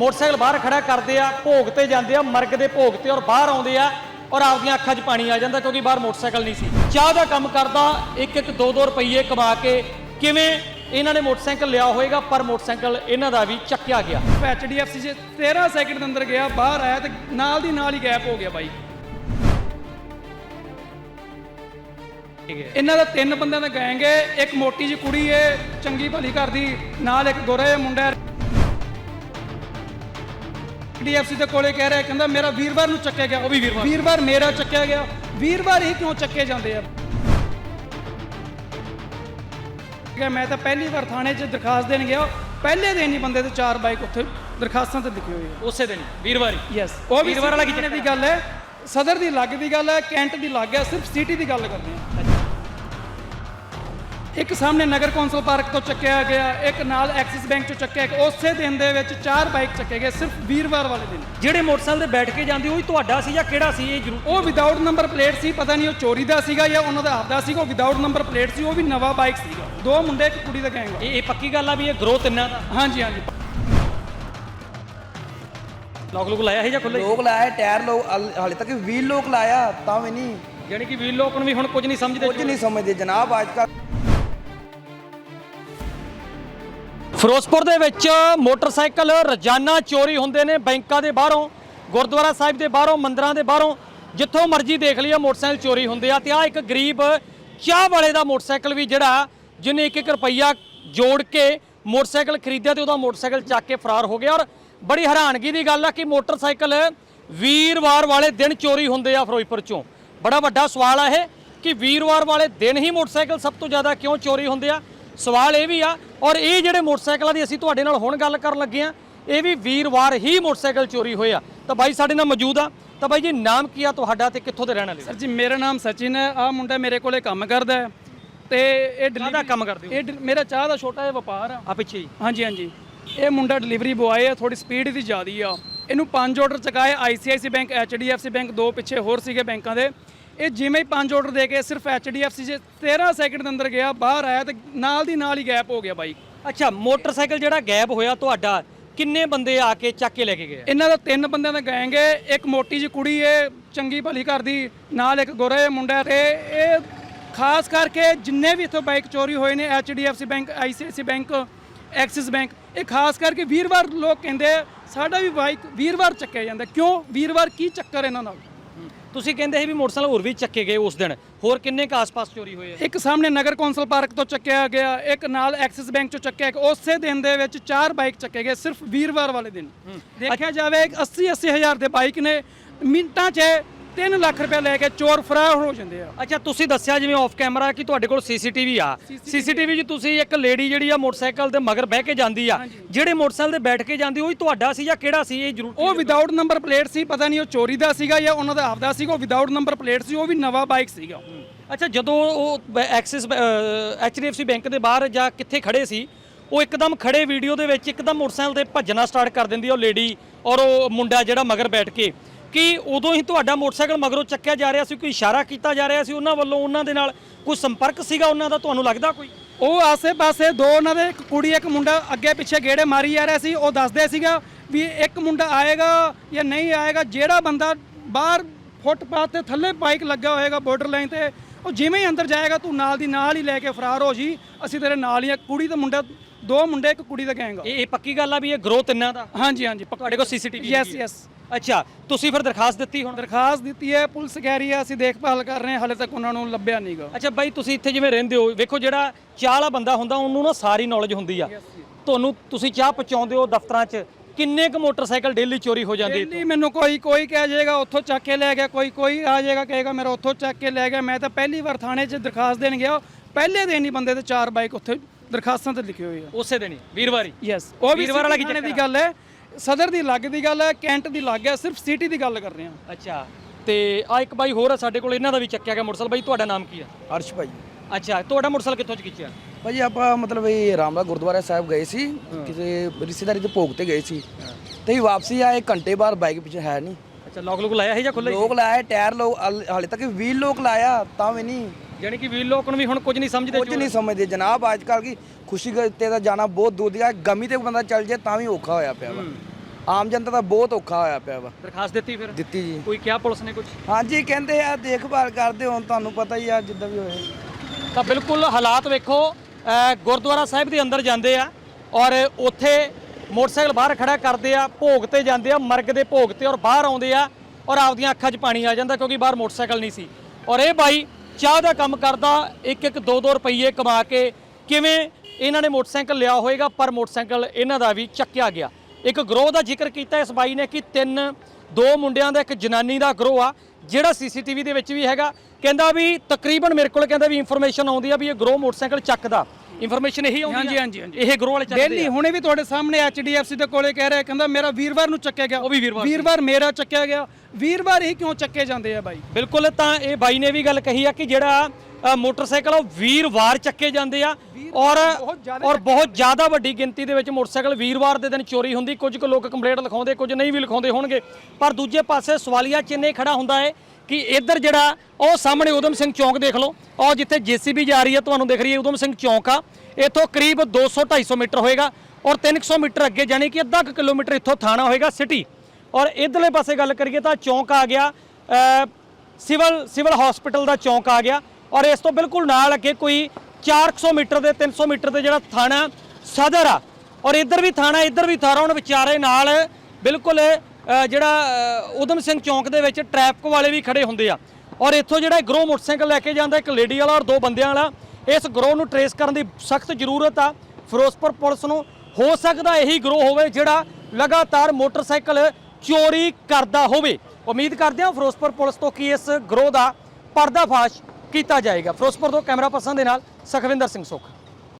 Motorcycle ਬਾਹਰ ਖੜਾ ਕਰਦੇ ਆ, ਭੋਗ ਤੇ ਜਾਂਦੇ ਆ, ਮਰਗ ਦੇ ਭੋਗ ਤੇ ਔਰ ਬਾਹਰ ਆਉਂਦੇ ਆ ਔਰ ਆਪਦੀਆਂ ਅੱਖਾਂ 'ਚ ਪਾਣੀ ਆ ਜਾਂਦਾ ਕਿਉਂਕਿ ਬਾਹਰ ਮੋਟਰਸਾਈਕਲ ਨਹੀਂ ਸੀ। ਚਾਹ ਦਾ ਕੰਮ ਕਰਦਾ ਇੱਕ ਇੱਕ ਦੋ ਦੋ ਰੁਪਏ ਕਮਾ ਕੇ ਕਿਵੇਂ ਇਹਨਾਂ ਨੇ ਮੋਟਰਸਾਈਕਲ ਲਿਆ ਹੋਏਗਾ, ਪਰ ਮੋਟਰਸਾਈਕਲ ਇਹਨਾਂ ਦਾ ਵੀ ਚੱਕਿਆ ਗਿਆ। ਐਚਡੀਐਫਸੀ 'ਚ 13 ਸੈਕਿੰਡ ਦੇ ਅੰਦਰ ਗਿਆ, ਬਾਹਰ ਆਇਆ ਤੇ ਨਾਲ ਦੀ ਨਾਲ ਹੀ ਗੈਪ ਹੋ ਗਿਆ ਬਾਈ। ਇਹਨਾਂ ਦਾ ਤਿੰਨ ਬੰਦਿਆਂ ਦਾ ਗੈਂਗ ਹੈ, ਇੱਕ ਮੋਟੀ ਜੀ ਕੁੜੀ ਹੈ, ਚੰਗੀ ਭਲੀ ਕਰਦੀ ਨਾਲ ਇੱਕ ਗੋਰਾ ਜਿਹਾ ਮੁੰਡਾ ਹੈ। ਡੀਐਫਸੀ ਦੇ ਕੋਲੇ ਕਹਿ ਰਿਹਾ ਕਹਿੰਦਾ ਮੇਰਾ ਵੀਰਵਾਰ ਨੂੰ ਚੱਕਿਆ ਗਿਆ ਉਹ ਵੀ ਵੀਰਵਾਰ। ਵੀਰਵਾਰ ਮੇਰਾ ਚੱਕਿਆ ਗਿਆ ਵੀਰਵਾਰ ਹੀ ਕਿਉਂ ਚੱਕੇ ਜਾਂਦੇ ਆ? ਕਿ ਮੈਂ ਤਾਂ ਪਹਿਲੀ ਵਾਰ ਥਾਣੇ 'ਚ ਦਰਖਾਸਤ ਦੇਣ ਗਿਆ ਪਹਿਲੇ ਦਿਨ ਹੀ ਬੰਦੇ ਤੇ ਚਾਰ ਬਾਈਕ ਉੱਥੇ ਦਰਖਾਸਤਾਂ ਤੇ ਲਿਖੇ ਹੋਏ ਆ। ਉਸੇ ਦਿਨ ਵੀਰਵਾਰੀ ਯੈਸ ਉਹ ਵੀਰਵਾਰ ਵਾਲਾ ਕੀ ਸਿਟੀ ਦੀ ਗੱਲ ਹੈ। ਸਦਰ ਦੀ ਲੱਗ ਦੀ ਗੱਲ ਹੈ ਕੈਂਟ ਦੀ ਲੱਗ ਹੈ ਸਿਰਫ ਸਿਟੀ ਦੀ ਗੱਲ ਕਰਦੇ ਹਾਂ ਇੱਕ ਸਾਹਮਣੇ ਨਗਰ ਕੌਂਸਲ ਪਾਰਕ ਤੋਂ ਚੱਕਿਆ ਗਿਆ ਇੱਕ ਨਾਲ ਐਕਸਿਸ ਬੈਂਕ ਤੋਂ ਚੱਕਿਆ ਗਿਆ। ਉਸੇ ਦਿਨ ਦੇ ਵਿੱਚ ਚਾਰ ਬਾਈਕ ਚੱਕੇ ਗਏ ਸਿਰਫ ਵੀਰਵਾਰ ਵਾਲੇ ਦਿਨ। ਜਿਹੜੇ ਮੋਟਰਸਾਈਕਲ ਤੇ ਬੈਠ ਕੇ ਜਾਂਦੇ ਉਹ ਹੀ ਤੁਹਾਡਾ ਸੀ ਜਾਂ ਕਿਹੜਾ ਸੀ ਇਹ ਜ਼ਰੂਰ? ਉਹ ਵਿਦਆਊਟ ਨੰਬਰ ਪਲੇਟ ਸੀ ਪਤਾ ਨਹੀਂ ਉਹ ਚੋਰੀ ਦਾ ਸੀਗਾ ਜਾਂ ਉਹਨਾਂ ਦਾ ਆਪਦਾ ਸੀਗਾ ਉਹ ਵਿਦਆਊਟ ਨੰਬਰ ਪਲੇਟ ਸੀ ਉਹ ਵੀ ਨਵਾਂ ਬਾਈਕ ਸੀਗਾ। ਦੋ ਮੁੰਡੇ ਇੱਕ ਕੁੜੀ ਦਾ ਗੈਂਗ ਇਹ ਇਹ ਪੱਕੀ ਗੱਲ ਆ ਵੀ ਇਹ ਗਰੋਹ ਤਿੰਨਾਂ ਦਾ? ਹਾਂਜੀ ਹਾਂਜੀ। ਲੋਕ ਲੋਕ ਲਾਇਆ ਹੈ ਜਾਂ ਖੁੱਲੇ ਲੋਕ ਲਾਇਆ ਟਾਇਰ ਲੋਕ ਹਾਲ- ਤੱਕ 20 ਲੋਕ ਲਾਇਆ ਤਾਂ ਵੀ ਨਹੀਂ। ਯਾਨੀ ਕਿ ਵੀਰ ਲੋਕ ਨੂੰ ਵੀ ਹੁਣ ਕੁਝ ਨਹੀਂ ਸਮਝਦੇ ਕੁਝ ਨਹੀਂ ਸਮਝਦੇ ਜਨਾਬ ਅੱਜ ਕੱਲ੍ਹ ਫਿਰੋਜ਼ਪੁਰ ਦੇ ਵਿੱਚ ਮੋਟਰਸਾਈਕਲ ਰੋਜ਼ਾਨਾ ਚੋਰੀ ਹੁੰਦੇ ਨੇ ਬੈਂਕਾਂ ਦੇ ਬਾਹਰੋਂ, ਗੁਰਦੁਆਰਾ ਸਾਹਿਬ ਦੇ ਬਾਹਰੋਂ, ਮੰਦਰਾਂ ਦੇ ਬਾਹਰੋਂ, ਜਿੱਥੋਂ ਮਰਜ਼ੀ ਦੇਖ ਲਈਏ ਮੋਟਰਸਾਈਕਲ ਚੋਰੀ ਹੁੰਦੇ ਆ ਤੇ ਆ ਇੱਕ ਗਰੀਬ ਚਾਹ ਵਾਲੇ ਦਾ ਮੋਟਰਸਾਈਕਲ ਵੀ ਜਿਹੜਾ, ਜਿਹਨੇ ਇੱਕ ਇੱਕ ਰੁਪਈਆ ਜੋੜ ਕੇ ਮੋਟਰਸਾਈਕਲ ਖਰੀਦਿਆ ਤੇ ਉਹਦਾ ਮੋਟਰਸਾਈਕਲ ਚੱਕ ਕੇ ਫਰਾਰ ਹੋ ਗਿਆ ਔਰ ਬੜੀ ਹੈਰਾਨਗੀ ਦੀ ਗੱਲ ਆ ਕਿ ਮੋਟਰਸਾਈਕਲ ਵੀਰਵਾਰ ਵਾਲੇ ਦਿਨ ਚੋਰੀ ਹੁੰਦੇ ਆ ਫਿਰੋਜ਼ਪੁਰ ਚੋਂ। ਬੜਾ ਵੱਡਾ ਸਵਾਲ ਆ ਇਹ ਕਿ ਵੀਰਵਾਰ ਵਾਲੇ ਦਿਨ ਹੀ ਮੋਟਰਸਾਈਕਲ ਸਭ ਤੋਂ ਜ਼ਿਆਦਾ ਕਿਉਂ ਚੋਰੀ ਹੁੰਦੇ ਆ? ਸਵਾਲ ਇਹ ਵੀ ਆ ਔਰ ਇਹ ਜਿਹੜੇ ਮੋਟਰਸਾਈਕਲਾਂ ਦੀ ਅਸੀਂ ਤੁਹਾਡੇ ਨਾਲ ਹੁਣ ਗੱਲ ਕਰਨ ਲੱਗੇ ਆ ਇਹ ਵੀ ਵੀਰਵਾਰ ਹੀ ਮੋਟਰਸਾਈਕਲ ਚੋਰੀ ਹੋਏ ਆ। ਤਾਂ ਬਾਈ ਸਾਡੇ ਨਾਲ ਮੌਜੂਦ ਆ। ਤਾਂ ਬਾਈ ਜੀ ਨਾਮ ਕੀ ਆ ਤੁਹਾਡਾ ਤੇ ਕਿੱਥੋਂ ਦੇ ਰਹਿਣ ਵਾਲੇ ਸਰ ਜੀ ਮੇਰਾ ਨਾਮ ਸਚਿਨ ਹੈ। ਆ ਮੁੰਡਾ ਮੇਰੇ ਕੋਲੇ ਕੰਮ ਕਰਦਾ ਹੈ। ਤੇ ਇਹ ਕਾਹਦਾ delivery- ਕੰਮ ਕਰਦੇ ਹੋ? ਇਹ ਡਿਲ- ਮੇਰਾ ਚਾਹ ਦਾ ਛੋਟਾ ਜਿਹਾ ਵਪਾਰ ਆ। ਆ ਪਿੱਛੇ ਹੀ ਹਾਂਜੀ ਹਾਂਜੀ। ਇਹ ਮੁੰਡਾ ਡਿਲੀਵਰੀ ਬੁਆਏ ਆ ਥੋੜੀ ਸਪੀਡ ਦੀ ਜ਼ਿਆਦੀ ਆ। ਇਹਨੂੰ ਪੰਜ ਆਰਡਰ ਚਕਾਏ ਆਈਸੀਆਈਸੀ ਬੈਂਕ ਐਚਡੀਐਫਸੀ ਬੈਂਕ ਦੋ ਪਿੱਛੇ ਹੋਰ ਸੀਗੇ ਬੈਂਕਾਂ ਦੇ। ਇਹ ਜਿਵੇਂ ਹੀ ਪੰਜ ਆਰਡਰ ਦੇ ਕੇ ਸਿਰਫ ਐਚਡੀਐਫਸੀ 'ਚ 13 ਸੈਕਿੰਡ ਦੇ ਅੰਦਰ ਗਿਆ ਬਾਹਰ ਆਇਆ ਤੇ ਨਾਲ ਦੀ ਨਾਲ ਹੀ ਗੈਪ ਹੋ ਗਿਆ ਬਾਈਕ ਅੱਛਾ ਮੋਟਰਸਾਈਕਲ ਜਿਹੜਾ ਗਾਇਬ ਹੋਇਆ ਤੁਹਾਡਾ ਕਿੰਨੇ ਬੰਦੇ ਆ ਕੇ ਚੱਕ ਕੇ ਲੈ ਕੇ ਗਏ? ਇਹਨਾਂ ਦਾ ਤਿੰਨ ਬੰਦਿਆਂ ਦਾ ਗੈਂਗ ਹੈ ਇੱਕ ਮੋਟੀ ਜਿਹੀ ਕੁੜੀ ਏ ਚੰਗੀ ਭਲੀ ਕਰਦੀ ਨਾਲ ਇੱਕ ਗੋਰਾ ਜਿਹਾ ਮੁੰਡਾ ਤੇ ਇਹ ਖਾਸ ਕਰਕੇ ਜਿੰਨੇ ਵੀ ਇੱਥੋਂ ਬਾਈਕ ਚੋਰੀ ਹੋਏ ਨੇ HDFC bank ICICI bank Axis bank ਇਹ ਖਾਸ ਕਰਕੇ ਵੀਰਵਾਰ ਲੋਕ ਕਹਿੰਦੇ ਸਾਡਾ ਵੀ ਬਾਈਕ ਵੀਰਵਾਰ ਚੱਕਿਆ ਜਾਂਦਾ। ਕਿਉਂ? ਵੀਰਵਾਰ ਕੀ ਚੱਕਰ ਇਹਨਾਂ ਨਾਲ? ਤੁਸੀਂ ਕਹਿੰਦੇ ਸੀ ਵੀ ਮੋਟਰਸਾਈਕਲ ਹੋਰ ਵੀ ਚੱਕੇ ਗਏ ਉਸ ਦਿਨ। ਹੋਰ ਕਿੰਨੇ ਕ ਆਸ-ਪਾਸ ਚੋਰੀ ਹੋਏ ਆ? ਇੱਕ ਸਾਹਮਣੇ ਨਗਰ ਕੌਂਸਲ ਪਾਰਕ ਤੋਂ ਚੱਕਿਆ ਗਿਆ ਇੱਕ ਨਾਲ ਐਕਸਿਸ ਬੈਂਕ ਤੋਂ ਚੱਕਿਆ ਗਿਆ ਉਸੇ ਦਿਨ ਦੇ ਵਿੱਚ ਚਾਰ ਬਾਈਕ ਚੱਕੇ ਗਏ ਸਿਰਫ ਵੀਰਵਾਰ ਵਾਲੇ ਦਿਨ। ਦੇਖਿਆ ਜਾਵੇ 80 80 ਹਜ਼ਾਰ ਦੇ ਬਾਈਕ ਨੇ ਮਿੰਟਾਂ 'ਚ 3 ਲੱਖ ਰੁਪਏ ਲੈ ਕੇ ਚੋਰ ਫਰਾਰ ਹੋ ਜਾਂਦੇ ਆ। ਅੱਛਾ ਤੁਸੀਂ ਦੱਸਿਆ ਜਿਵੇਂ ਆਫ ਕੈਮਰਾ ਕਿ ਤੁਹਾਡੇ ਕੋਲ ਸੀਸੀਟੀਵੀ ਆ। ਸੀਸੀਟੀਵੀ 'ਚ ਤੁਸੀਂ ਇੱਕ ਲੇਡੀ ਜਿਹੜੀ ਆ ਮੋਟਰਸਾਈਕਲ ਦੇ ਮਗਰ ਬਹਿ ਕੇ ਜਾਂਦੀ ਆ। ਜਿਹੜੇ ਮੋਟਰਸਾਈਕਲ ਤੇ ਬੈਠ ਕੇ ਜਾਂਦੀ ਉਹ ਹੀ ਤੁਹਾਡਾ ਸੀ ਜਾਂ ਕਿਹੜਾ ਸੀ? ਇਹ ਜ਼ਰੂਰ ਉਹ ਵਿਦਆਊਟ ਨੰਬਰ ਪਲੇਟ ਸੀ ਪਤਾ ਨਹੀਂ ਉਹ ਚੋਰੀ ਦਾ ਸੀਗਾ ਜਾਂ ਉਹਨਾਂ ਦਾ ਆਪਦਾ ਸੀਗਾ ਉਹ ਵਿਦਆਊਟ ਨੰਬਰ ਪਲੇਟ ਸੀ ਉਹ ਵੀ ਨਵਾਂ ਬਾਈਕ ਸੀਗਾ। ਅੱਛਾ ਜਦੋਂ ਉਹ ਐਕਸਿਸ ਐਚਡੀਐਫਸੀ ਬੈਂਕ ਦੇ ਬਾਹਰ ਜਾਂ ਕਿੱਥੇ ਖੜੇ ਸੀ ਉਹ ਇੱਕਦਮ ਖੜੇ ਵੀਡੀਓ ਦੇ ਵਿੱਚ ਇੱਕਦਮ ਮੋਟਰਸਾਈਕਲ ਤੇ ਭੱਜਣਾ ਸਟਾਰਟ ਕਰ ਦਿੰਦੀ ਆ ਉਹ ਲੇਡੀ ਔਰ ਉਹ ਮੁੰਡਾ ਜਿਹੜਾ ਮਗਰ ਬੈਠ ਕੇ। ਕਿ ਉਦੋਂ ਹੀ ਤੁਹਾਡਾ ਮੋਟਰਸਾਈਕਲ ਮਗਰੋਂ ਚੱਕਿਆ ਜਾ ਰਿਹਾ ਸੀ ਕੋਈ ਇਸ਼ਾਰਾ ਕੀਤਾ ਜਾ ਰਿਹਾ ਸੀ ਉਹਨਾਂ ਵੱਲੋਂ ਉਹਨਾਂ ਦੇ ਨਾਲ ਕੋਈ ਸੰਪਰਕ ਸੀਗਾ ਉਹਨਾਂ ਦਾ ਤੁਹਾਨੂੰ ਲੱਗਦਾ ਕੋਈ? ਉਹ ਆਸੇ-ਪਾਸੇ ਦੋ ਉਹਨਾਂ ਦੇ ਇੱਕ ਕੁੜੀ ਇੱਕ ਮੁੰਡਾ ਅੱਗੇ ਪਿੱਛੇ ਗੇੜੇ ਮਾਰੀ ਜਾ ਰਿਹਾ ਸੀ ਉਹ ਦੱਸਦੇ ਸੀਗਾ ਵੀ ਇੱਕ ਮੁੰਡਾ ਆਏਗਾ ਜਾਂ ਨਹੀਂ ਆਏਗਾ ਜਿਹੜਾ ਬੰਦਾ ਬਾਹਰ ਫੁੱਟਪਾਥ ਤੇ ਥੱਲੇ ਬਾਈਕ ਲੱਗਾ ਹੋਏਗਾ ਬਾਰਡਰ ਲਾਈਨ ਤੇ ਉਹ ਜਿਵੇਂ ਹੀ ਅੰਦਰ ਜਾਏਗਾ ਤੂੰ ਨਾਲ ਦੀ ਨਾਲ ਹੀ ਲੈ ਕੇ ਫਰਾਰ ਹੋ ਜੀ ਅਸੀਂ ਤੇਰੇ ਨਾਲ ਹੀ ਆ। ਕੁੜੀ ਤੇ ਮੁੰਡਾ ਦੋ ਮੁੰਡੇ ਇੱਕ ਕੁੜੀ ਦਾ ਗੈਂਗ ਆ। ਇਹ ਇਹ ਪੱਕੀ ਗੱਲ ਆ ਵੀ ਇਹ ਗਰੋਹ ਤਿੰਨਾਂ ਦਾ? ਹਾਂਜੀ ਹਾਂਜੀ ਪੱਕਾ। ਤੁਹਾਡੇ ਕੋਲ ਸੀਸੀਟੀਵੀ ਯੈਸ ਯੈਸ ਅੱਛਾ ਤੁਸੀਂ ਫਿਰ ਦਰਖਾਸਤ ਦਿੱਤੀ ਹੁਣ? ਦਰਖਾਸਤ ਦਿੱਤੀ ਹੈ ਪੁਲਿਸ ਕਹਿ ਰਹੀ ਹੈ ਅਸੀਂ ਦੇਖਭਾਲ ਕਰ ਰਹੇ ਹਾਂ ਹਾਲੇ ਤੱਕ ਉਹਨਾਂ ਨੂੰ ਲੱਭਿਆ ਨਹੀਂਗਾ ਅੱਛਾ ਬਾਈ ਤੁਸੀਂ ਇੱਥੇ ਜਿਵੇਂ ਰਹਿੰਦੇ ਹੋ ਵੇਖੋ ਜਿਹੜਾ ਚਾਹ ਵਾਲਾ ਬੰਦਾ ਹੁੰਦਾ ਉਹਨੂੰ ਨਾ ਸਾਰੀ ਨੌਲੇਜ ਹੁੰਦੀ ਆ। ਤੁਹਾਨੂੰ ਤੁਸੀਂ ਚਾਹ ਪਹੁੰਚਾਉਂਦੇ ਹੋ ਦਫ਼ਤਰਾਂ 'ਚ ਕਿੰਨੇ ਕੁ ਮੋਟਰਸਾਈਕਲ ਡੇਲੀ ਚੋਰੀ ਹੋ ਜਾਂਦੇ ਡੇਲੀ ਮੈਨੂੰ ਕੋਈ ਕੋਈ ਕਹਿ ਜਾਏਗਾ ਉੱਥੋਂ ਚੱਕ ਕੇ ਲੈ ਗਿਆ ਕੋਈ ਕੋਈ ਆ ਜਾਏਗਾ ਕਹੇਗਾ ਮੇਰਾ ਉੱਥੋਂ ਚੱਕ ਕੇ ਲੈ ਗਿਆ ਮੈਂ ਤਾਂ ਪਹਿਲੀ ਵਾਰ ਥਾਣੇ 'ਚ ਦਰਖਾਸਤ ਦੇਣ ਗਿਆ ਪਹਿਲੇ ਦਿਨ ਹੀ ਬੰਦੇ ਤੇ ਚਾਰ ਬਾਈਕ ਉੱਥੇ ਦਰਖਾਸਤਾਂ ਤੇ ਲਿਖੇ ਹੋਏ ਆ। ਉਸੇ ਦਿਨ ਹੀ ਵੀਰਵਾਰੀ? ਯੈਸ ਉਹ ਵੀਰਵਾਰ ਵਾਲਾ ਕੀ ਥਾਣੇ ਦੀ ਗੱਲ ਹੈ ਸਦਰ ਦੀ ਲੱਗ ਦੀ ਗੱਲ ਹੈ ਕੈਂਟ ਦੀ ਲੱਗ ਹੈ ਸਿਰਫ ਸਿਟੀ ਦੀ ਗੱਲ ਕਰ ਰਹੇ ਹਾਂ। ਅੱਛਾ ਤੇ ਆ ਇੱਕ ਬਾਈ ਹੋਰ ਆ ਸਾਡੇ ਕੋਲ ਇਹਨਾਂ ਦਾ ਵੀ ਚੱਕਿਆ ਗਿਆ ਮੋਟਰਸਾਈਕਲ। ਬਾਈ ਤੁਹਾਡਾ ਨਾਮ ਕੀ ਆ? ਅਰਸ਼ ਭਾਈ। ਅੱਛਾ ਤੁਹਾਡਾ ਮੋਟਰਸਾਈਕਲ ਕਿੱਥੋਂ ਚ ਖਿੱਚਿਆ? ਭਾਜੀ ਆਪਾਂ ਮਤਲਬ ਇਹ ਰਾਮਲਾ ਗੁਰਦੁਆਰਾ ਸਾਹਿਬ ਗਏ ਸੀ। ਕਿਸੇ ਰਿਸ਼ਤੇਦਾਰੀ ਦੇ ਭੋਗ ਤੇ ਗਏ ਸੀ। ਤੇ ਹੀ ਵਾਪਸੀ ਆਏ ਘੰਟੇ ਬਾਅਦ ਬਾਈਕ ਪਿੱਛੇ ਹੈ ਨਹੀਂ। ਅੱਛਾ ਲੋਕ ਲੋਕ ਲਾਇਆ ਹੈ ਜਾਂ ਖੁੱਲੇ ਲੋਕ ਲਾਇਆ ਟਾਇਰ ਲੋਕ ਹਾਲ- ਤੱਕ 20 ਲੋਕ ਲਾਇਆ ਤਾਂ ਵੀ ਨਹੀਂ। ਯਾਨੀ ਕਿ ਵੀਰ ਲੋਕ ਨੂੰ ਵੀ ਹੁਣ ਕੁਝ ਨਹੀਂ ਸਮਝਦੇ ਕੁਝ ਨਹੀਂ ਸਮਝਦੇ। ਜਨਾਬ ਅੱਜ ਕੱਲ੍ਹ ਕੀ ਖੁਸ਼ੀ ਤੇ ਤਾਂ ਜਾਣਾ ਬਹੁਤ ਦੂਰ ਦੀ ਗੱਲ ਹੈ। ਗਮੀ ਤੇ ਬੰਦਾ ਚੱਲ ਜਾਏ ਤਾਂ ਵੀ ਔਖਾ ਹੋਇਆ ਪਿਆ ਵਾ। ਆਮ ਜਨਤਾ ਦਾ ਬਹੁਤ ਔਖਾ ਹੋਇਆ ਪਿਆ ਵਾ। ਦਰਖਾਸਤ ਦਿੱਤੀ ਫਿਰ? ਦਿੱਤੀ ਜੀ। ਕੋਈ ਕਿਹਾ ਪੁਲਿਸ ਨੇ ਕੁਝ ਹਾਂਜੀ ਕਹਿੰਦੇ ਆ ਦੇਖਭਾਲ ਕਰਦੇ ਹੁਣ ਤੁਹਾਨੂੰ ਪਤਾ ਹੀ ਆ ਜਿੱਦਾਂ ਵੀ ਹੋਏ। ਤਾਂ ਬਿਲਕੁਲ ਹਾਲਾਤ ਵੇਖੋ ਅਹ ਗੁਰਦੁਆਰਾ ਸਾਹਿਬ ਦੇ ਅੰਦਰ ਜਾਂਦੇ ਆ ਔਰ ਉੱਥੇ ਮੋਟਰਸਾਈਕਲ ਬਾਹਰ ਖੜਾ ਕਰਦੇ ਆ ਭੋਗ ਤੇ ਜਾਂਦੇ ਆ ਮਰਗ ਦੇ ਭੋਗ ਤੇ ਔਰ ਬਾਹਰ ਆਉਂਦੇ ਆ ਔਰ ਆਪਦੀਆਂ ਅੱਖਾਂ 'ਚ ਪਾਣੀ ਆ ਜਾਂਦਾ ਕਿਉਂਕਿ ਬਾਹਰ ਮੋਟਰਸਾਈਕਲ ਨਹੀਂ ਸੀ। ਔਰ ਇਹ ਬਾਈ ਚਾਹ ਦਾ ਕੰਮ ਕਰਦਾ ਇੱਕ ਇੱਕ ਦੋ ਦੋ ਰੁਪਈਏ ਕਮਾ ਕੇ ਕਿਵੇਂ ਇਹਨਾਂ ਨੇ ਮੋਟਰਸਾਈਕਲ ਲਿਆ ਹੋਏਗਾ ਪਰ ਮੋਟਰਸਾਈਕਲ ਇਹਨਾਂ ਦਾ ਵੀ ਚੱਕਿਆ ਗਿਆ। ਇੱਕ ਗਰੋਹ ਦਾ ਜ਼ਿਕਰ ਕੀਤਾ ਇਸ ਬਾਈ ਨੇ ਕਿ ਤਿੰਨ ਦੋ ਮੁੰਡਿਆਂ ਦਾ ਇੱਕ ਜਨਾਨੀ ਦਾ ਗਰੋਹ ਆ ਜਿਹੜਾ ਸੀਸੀਟੀਵੀ ਦੇ ਵਿੱਚ ਵੀ ਹੈਗਾ। ਕਹਿੰਦਾ ਵੀ ਤਕਰੀਬਨ ਮੇਰੇ ਕੋਲ ਕਹਿੰਦਾ ਵੀ ਇਨਫੋਰਮੇਸ਼ਨ ਆਉਂਦੀ ਆ ਵੀ ਇਹ ਗਰੋਹ ਮੋਟਰਸਾਈਕਲ ਚੱਕਦਾ। ਇਨਫੋਰਮੇਸ਼ਨ ਇਹੀ ਆਉਂਦੀ ਹਾਂਜੀ? ਹਾਂਜੀ, ਹਾਂਜੀ। ਇਹ ਗਰੋਹ ਵਾਲੇ ਚੱਕਦੇ ਡੇਲੀ ਹੁਣੇ ਵੀ ਤੁਹਾਡੇ ਸਾਹਮਣੇ ਐਚਡੀਐਫਸੀ ਦੇ ਕੋਲੇ ਕਹਿ ਰਿਹਾ ਕਹਿੰਦਾ ਮੇਰਾ ਵੀਰਵਾਰ ਨੂੰ ਚੱਕਿਆ ਗਿਆ। ਉਹ ਵੀ ਵੀਰਵਾਰ। ਵੀਰਵਾਰ ਮੇਰਾ ਚੱਕਿਆ ਗਿਆ। ਵੀਰਵਾਰ ਹੀ ਕਿਉਂ ਚੱਕੇ ਜਾਂਦੇ ਆ ਬਾਈ? ਬਿਲਕੁਲ ਤਾਂ ਇਹ ਬਾਈ ਨੇ ਵੀ ਗੱਲ ਕਹੀ ਆ ਕਿ ਜਿਹੜਾ ਮੋਟਰਸਾਈਕਲ ਉਹ ਵੀਰਵਾਰ ਚੱਕੇ ਜਾਂਦੇ ਆ। ਔਰ ਔਰ ਬਹੁਤ ਜ਼ਿਆਦਾ ਵੱਡੀ ਗਿਣਤੀ ਦੇ ਵਿੱਚ ਮੋਟਰਸਾਈਕਲ ਵੀਰਵਾਰ ਦੇ ਦਿਨ ਚੋਰੀ ਹੁੰਦੀ ਕੁਝ ਕੁ ਲੋਕ ਕੰਪਲੇਂਟ ਲਿਖਾਉਂਦੇ ਕੁਝ ਨਹੀਂ ਵੀ ਲਿਖਾਉਂਦੇ ਹੋਣਗੇ। ਪਰ ਦੂਜੇ ਪਾਸੇ ਸਵਾਲੀਆ ਇਹ ਖੜਾ ਹੁੰਦਾ ਹੈ ਕਿ ਇੱਧਰ ਜਿਹੜਾ ਉਹ ਸਾਹਮਣੇ ਉਦਮ ਸਿੰਘ ਚੌਂਕ ਦੇਖ ਲਓ। ਉਹ ਜਿੱਥੇ ਜੀਸੀਬੀ ਜਾ ਰਹੀ ਹੈ ਤੁਹਾਨੂੰ ਦਿਖ ਰਹੀ ਹੈ ਉਦਮ ਸਿੰਘ ਚੌਂਕ ਆ। ਇੱਥੋਂ ਕਰੀਬ 200 250 ਮੀਟਰ ਹੋਏਗਾ ਔਰ 300 ਮੀਟਰ ਅੱਗੇ ਜਾਣੀ ਕਿ ਅੱਧਾ ਕੁ ਕਿਲੋਮੀਟਰ ਇੱਥੋਂ ਥਾਣਾ ਹੋਏਗਾ ਸਿਟੀ। ਔਰ ਇਧਰਲੇ ਪਾਸੇ ਗੱਲ ਕਰੀਏ ਤਾਂ ਚੌਂਕ ਆ ਗਿਆ ਸਿਵਲ ਸਿਵਲ ਹਸਪੀਟਲ ਦਾ ਚੌਂਕ ਆ ਗਿਆ। ਔਰ ਇਸ ਤੋਂ ਬਿਲਕੁਲ ਨਾਲ ਅੱਗੇ ਕੋਈ 400 ਮੀਟਰ ਦੇ 300 ਮੀਟਰ ਦੇ ਜਿਹੜਾ ਥਾਣਾ ਸਦਰ ਆ। ਔਰ ਇੱਧਰ ਵੀ ਥਾਣਾ ਇੱਧਰ ਵੀ ਥਾਣਾ ਹੁਣ ਵਿਚਾਰੇ ਨਾਲ ਬਿਲਕੁਲ ਜਿਹੜਾ ਅ, ਉਦਮ ਸਿੰਘ ਚੌਂਕ ਦੇ ਵਿੱਚ ਟ੍ਰੈਫਿਕ ਵਾਲੇ ਵੀ ਖੜੇ ਹੁੰਦੇ ਆ। ਔਰ ਇੱਥੋਂ ਜਿਹੜਾ ਗਰੋ ਮੋਟਰਸਾਈਕਲ ਲੈ ਕੇ ਜਾਂਦਾ ਇੱਕ ਲੇਡੀ ਵਾਲਾ ਔਰ ਦੋ ਬੰਦਿਆਂ ਵਾਲਾ ਇਸ ਗਰੋਹ ਨੂੰ ਟਰੇਸ ਕਰਨ ਦੀ ਸਖਤ ਜ਼ਰੂਰਤ ਆ। ਫਿਰੋਜ਼ਪੁਰ ਪੁਲਿਸ ਨੂੰ ਹੋ ਸਕਦਾ ਇਹੀ ਗਰੋਹ ਹੋਵੇ ਜਿਹੜਾ ਲਗਾਤਾਰ ਮੋਟਰਸਾਈਕਲ ਚੋਰੀ ਕਰਦਾ ਹੋਵੇ। ਉਮੀਦ ਕਰਦੇ ਹਾਂ ਫਿਰੋਜ਼ਪੁਰ ਪੁਲਿਸ ਤੋਂ ਕਿ ਇਸ ਗਰੋਹ ਦਾ ਪਰਦਾਫਾਸ਼ ਕੀਤਾ ਜਾਏਗਾ। ਫਿਰੋਜ਼ਪੁਰ ਤੋਂ ਕੈਮਰਾ ਪਰਸਨ ਦੇ ਨਾਲ ਸਖਵਿੰਦਰ ਸਿੰਘ ਸੁੱਖ।